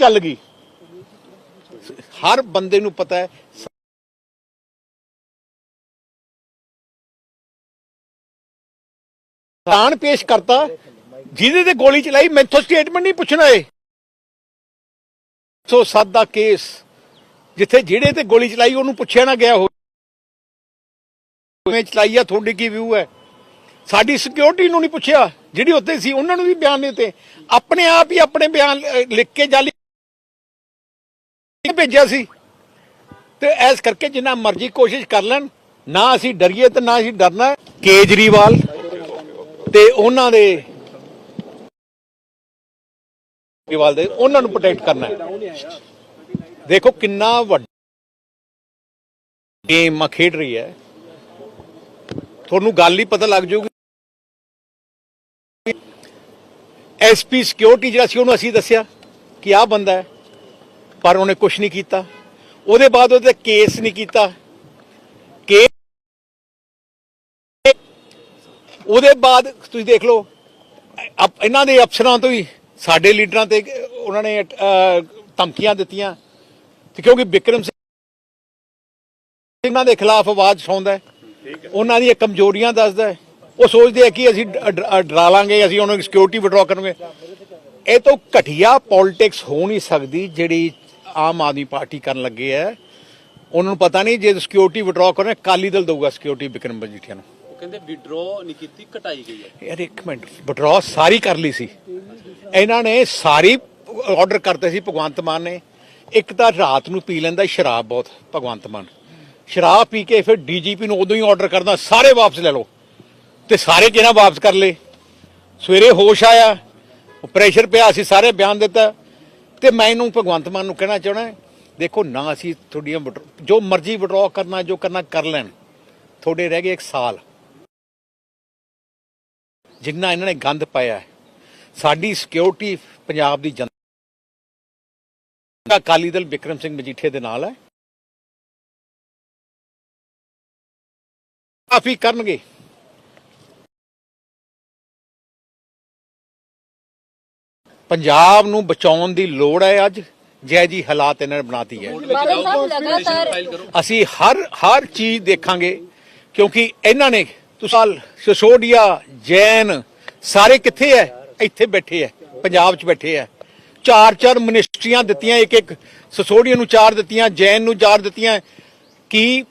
ਚੱਲ ਗਈ। ਹਰ ਬੰਦੇ ਨੂੰ ਪਤਾ ਹੈ, ਸਾਨ ਪੇਸ਼ ਕਰਤਾ, ਜਿਹਦੇ ਤੇ ਗੋਲੀ ਚਲਾਈ, ਮੈਥੋਂ ਸਟੇਟਮੈਂਟ ਨਹੀਂ ਪੁੱਛਣਾ ਏ ਸੋ ਸੱਤ ਦਾ ਕੇਸ, ਜਿੱਥੇ ਜਿਹੜੇ ਤੇ ਗੋਲੀ ਚਲਾਈ, ਉਹਨੂੰ ਪੁੱਛਿਆ ਨਾ ਗਿਆ ਹੋ ਚਲਾਈ ਆ, ਤੁਹਾਡੇ ਕੀ ਵਿਊ ਹੈ? ਸਾਡੀ ਸਿਕਿਉਰਿਟੀ ਨੂੰ ਨਹੀਂ ਪੁੱਛਿਆ, ਜਿਹੜੀ ਉੱਤੇ ਸੀ, ਉਹਨਾਂ ਨੂੰ ਵੀ ਬਿਆਨ ਨਹੀਂ ਦਿੱਤੇ। ਆਪਣੇ ਆਪ ਹੀ ਆਪਣੇ ਬਿਆਨ ਲਿਖ ਕੇ ਜਾਲੀ ਭੇਜਿਆ ਸੀ। ਤੇ ਇਸ ਕਰਕੇ ਜਿੰਨਾ ਮਰਜ਼ੀ ਕੋਸ਼ਿਸ਼ ਕਰ ਲੈਣ, ਨਾ ਅਸੀਂ ਡਰੀਏ ਤੇ ਨਾ ਅਸੀਂ ਡਰਨਾ ਕੇਜਰੀਵਾਲ ਤੇ ਉਹਨਾਂ ਦੇ ਕੇਜਰੀਵਾਲ ਦੇ, ਉਹਨਾਂ ਨੂੰ ਪ੍ਰੋਟੈਕਟ ਕਰਨਾ ਹੈ। ਦੇਖੋ ਕਿੰਨਾ ਵੱਡਾ ਗੇਮ ਆ, ਖੇਡ ਰਹੀ ਹੈ। ਤੁਹਾਨੂੰ ਗੱਲ ਹੀ ਪਤਾ ਲੱਗ ਜਾਊਗੀ। ਐਸਪੀ ਸਿਕਿਉਰਿਟੀ ਜਿਹੜਾ ਸੀ, ਉਹਨੂੰ ਅਸੀਂ ਦੱਸਿਆ ਕਿ ਆਹ ਬੰਦਾ ਹੈ। ਪਰ ਉਹਨੇ ਕੁਝ ਨਹੀਂ ਕੀਤਾ। ਉਹਦੇ ਬਾਅਦ ਉਹਦੇ ਕੇਸ ਨਹੀਂ ਕੀਤਾ। ਕੇ ਉਹਦੇ ਬਾਅਦ ਤੁਸੀਂ ਦੇਖ ਲਓ ਇਹਨਾਂ ਦੇ ਅਫਸਰਾਂ ਤੋਂ ਹੀ, ਸਾਡੇ ਲੀਡਰਾਂ ਤੇ ਉਹਨਾਂ ਨੇ ਧਮਕੀਆਂ ਦਿੱਤੀਆਂ। ਤੇ ਕਿਉਂਕਿ ਵਿਕਰਮ ਸਿੰਘ ਇਹਨਾਂ ਦੇ ਖਿਲਾਫ ਆਵਾਜ਼ ਉਠਾਉਂਦਾ ਉਹਨਾਂ ਦੀਆਂ ਕਮਜ਼ੋਰੀਆਂ ਦੱਸਦਾ ਉਹ ਸੋਚਦੇ ਆ ਕਿ ਅਸੀਂ ਡਰਾ ਲਾਂਗੇ, ਅਸੀਂ ਉਹਨਾਂ ਦੀ ਸਿਕਿਉਰਿਟੀ ਵਿਡਰਾ ਕਰਾਂਗੇ ਇਹ ਤੋਂ ਘਟੀਆ ਪੋਲਿਟਿਕਸ ਹੋ ਨਹੀਂ ਸਕਦੀ ਜਿਹੜੀ ਆਮ ਆਦਮੀ ਪਾਰਟੀ ਕਰਨ ਲੱਗੇ ਹੈ ਉਹਨਾਂ ਨੂੰ ਪਤਾ ਨਹੀਂ ਜੇ ਸਿਕਿਉਰਿਟੀ ਵਿਡਰਾ ਕਰਨਾ ਕਾਲੀ ਦਲ ਦਊਗਾ ਸਿਕਿਉਰਿਟੀ ਵਿਕਰਮ ਮਜੀਠੀਆ ਨੂੰ। ਉਹ ਕਹਿੰਦੇ ਵਿਡਰੋ ਨਹੀਂ ਕੀਤੀ ਘਟਾਈ ਗਈ ਹੈ। ਯਾਰ ਇੱਕ ਮਿੰਟ ਵਿਡਰਾ ਸਾਰੀ ਕਰ ਲਈ ਸੀ। ਇਹਨਾਂ ਨੇ ਸਾਰੀ ਆਰਡਰ ਕਰਤੇ ਸੀ ਭਗਵੰਤ ਮਾਨ ਨੇ। ਇੱਕ ਤਾਂ ਰਾਤ ਨੂੰ ਪੀ ਲੈਂਦਾ ਸ਼ਰਾਬ ਬਹੁਤ ਭਗਵੰਤ ਮਾਨ। ਸ਼ਰਾਬ ਪੀ ਕੇ ਫਿਰ ਡੀਜੀਪੀ ਨੂੰ ਉਦੋਂ ਹੀ ਆਰਡਰ ਕਰਦਾ ਸਾਰੇ ਵਾਪਸ ਲੈ ਲਓ। ਤੇ ਸਾਰੇ ਕਿਹਨਾਂ ਵਾਪਸ ਕਰ ਲਏ। ਸਵੇਰੇ ਹੋਸ਼ ਆਇਆ ਪ੍ਰੈਸ਼ਰ ਪਿਆ ਸੀ ਸਾਰੇ ਬਿਆਨ ਦਿੱਤਾ। ਤੇ ਮੈਂ ਇਹਨੂੰ ਭਗਵੰਤ ਮਾਨ ਨੂੰ ਕਹਿਣਾ ਚਾਹਣਾ ਦੇਖੋ ਨਾ ਅਸੀਂ ਤੁਹਾਡੀਆਂ withdraw- ਜੋ ਮਰਜ਼ੀ ਵਿਡਰਾ ਕਰਨਾ, ਜੋ ਕਰਨਾ ਕਰ ਲੈਣ। ਤੁਹਾਡੇ ਰਹਿ ਗਏ ਇੱਕ ਸਾਲ। ਜਿੰਨਾ ਇਹਨਾਂ ਨੇ ਗੰਦ ਪਾਇਆ ਸਾਡੀ ਸਿਕਿਉਰਿਟੀ ਪੰਜਾਬ ਦੀ ਜਨਤਾ ਅਕਾਲੀ ਦਲ ਵਿਕਰਮ ਸਿੰਘ ਮਜੀਠੇ ਦੇ ਨਾਲ ਹੈ। ਕਾਫੀ ਕਰਨਗੇ। ਪੰਜਾਬ ਨੂੰ ਬਚਾਉਣ ਦੀ ਲੋੜ ਹੈ ਅੱਜ ਜੈ ਜੀ ਹਾਲਾਤ ਇਹਨਾਂ ਨੇ ਬਣਾਤੀ ਹੈ। ਬਾਦਲ ਸਾਹਿਬ ਲਗਾਤਾਰ ਫਾਈਲ ਕਰੋ। ਅਸੀਂ ਹਰ ਹਰ ਚੀਜ਼ ਦੇਖਾਂਗੇ ਕਿਉਂਕਿ ਇਹਨਾਂ ਨੇ ਤੁਸਾਲ ਸਿਸੋਡੀਆ ਜੈਨ ਸਾਰੇ ਕਿੱਥੇ ਐ ਇੱਥੇ ਬੈਠੇ ਐ ਪੰਜਾਬ 'ਚ ਬੈਠੇ ਐ ਚਾਰ ਚਾਰ ਮਿਨਿਸਟਰੀਆਂ ਦਿੱਤੀਆਂ ਇੱਕ ਇੱਕ ਸਿਸੋਡੀਆ ਨੂੰ ਚਾਰ ਦਿੱਤੀਆਂ ਜੈਨ ਨੂੰ ਚਾਰ ਦਿੱਤੀਆਂ। ਕੀ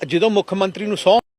ਜਦੋਂ ਮੁੱਖ ਮੰਤਰੀ ਨੂੰ ਸਹੁੰ